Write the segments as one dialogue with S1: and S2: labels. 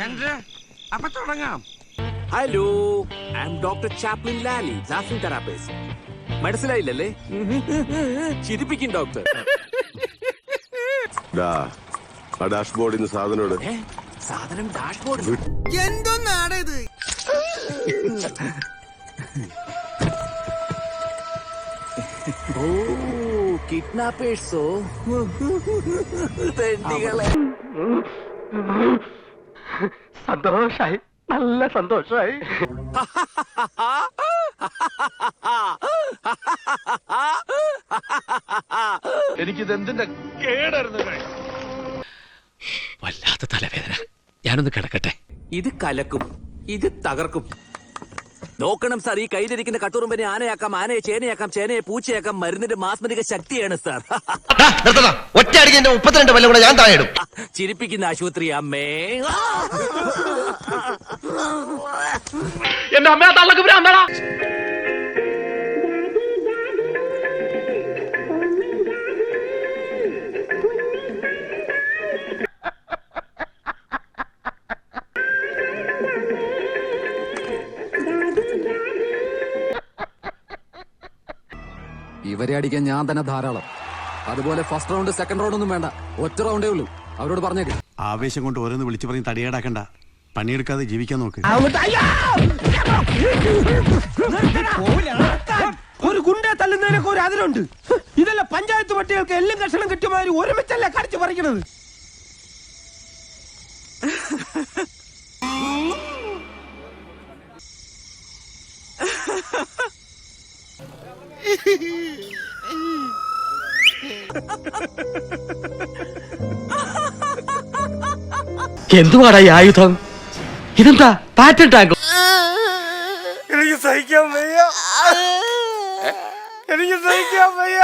S1: ചന്ദ്ര അപ്പൊ തുടങ്ങാം.
S2: Hello I am doctor Chaplin Lali laughing therapist മനസ്സിലായില്ലല്ലേ? ചിരിപ്പിക്കും ഡോക്ടർ
S3: ഡാഷ്ബോർഡിൽ നിന്ന് സാധനം
S2: ഏ സാധനം ഡാഷ്ബോർഡ്
S1: എന്തൊന്നാണ് ഇത്
S2: ഓ കിഡ്നാപ്പേഴ്സോ തെണ്ടികളെ.
S4: സന്തോഷായി. നല്ല സന്തോഷായി.
S5: എനിക്കിത് എന്തിന്റെ കേടായിരുന്നു
S6: വല്ലാത്ത തലവേദന. ഞാനൊന്ന് കിടക്കട്ടെ.
S2: ഇത് കലക്കും ഇത് തകർക്കും. നോക്കണം സാർ ഈ കയ്യിലിരിക്കുന്ന കട്ടുറുമ്പനെ ആനയാക്കാം ആനയെ ചേനയാക്കാം ചേനയെ പൂച്ചയാക്കാം മരുന്നിന്റെ മാസ്മരിക ശക്തിയാണ് സാർ.
S5: ഒറ്റ അടിക്ക് എന്റെ മുപ്പത്തിരണ്ട് വല്ല കൂടെ ഞാൻ താഴെയിടും
S2: ചിരിപ്പിക്കുന്ന ആശുപത്രി അമ്മേ.
S4: എന്റെ അമ്മ തള്ളക്ക്
S7: ഇവരെ അടിക്കാൻ ഞാൻ തന്നെ ധാരാളം. അതുപോലെ ഫസ്റ്റ് റൗണ്ട് സെക്കൻഡ് റൗണ്ട് ഒന്നും വേണ്ട. ഒറ്റ റൗണ്ടേ ഉള്ളൂ. അവരോട് പറഞ്ഞേക്ക്.
S8: ആവേശം കൊണ്ട് ഓരോന്ന് വിളിച്ചു പറഞ്ഞ് തടിയേടാക്കണ്ട. പണിയെടുക്കാതെ ജീവിക്കാൻ നോക്ക്.
S1: ഒരു ഗുണ്ട തല്ലുന്നതിനൊക്കെ ഒരു അതിലുണ്ട് ഇതല്ല പഞ്ചായത്ത് പട്ടികൾക്ക് എല്ലാം കഷണം കിട്ടിയമാതിരി ഒരുമിച്ചല്ല കടിച്ചു പറിക്കണത്?
S6: എന്തുവാടാ ഈ ആയുധം? ഇതെന്താ? പാറ്റൻ ടാങ്ക്
S1: എനിക്ക് സഹിക്കാൻ വയ്യ. എനിക്ക് സഹിക്കാൻ വയ്യ.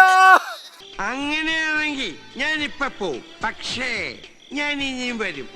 S1: അങ്ങനെയാണെങ്കിൽ ഞാൻ ഇപ്പൊ പോവും. പക്ഷേ ഞാൻ ഇനിയും വരും.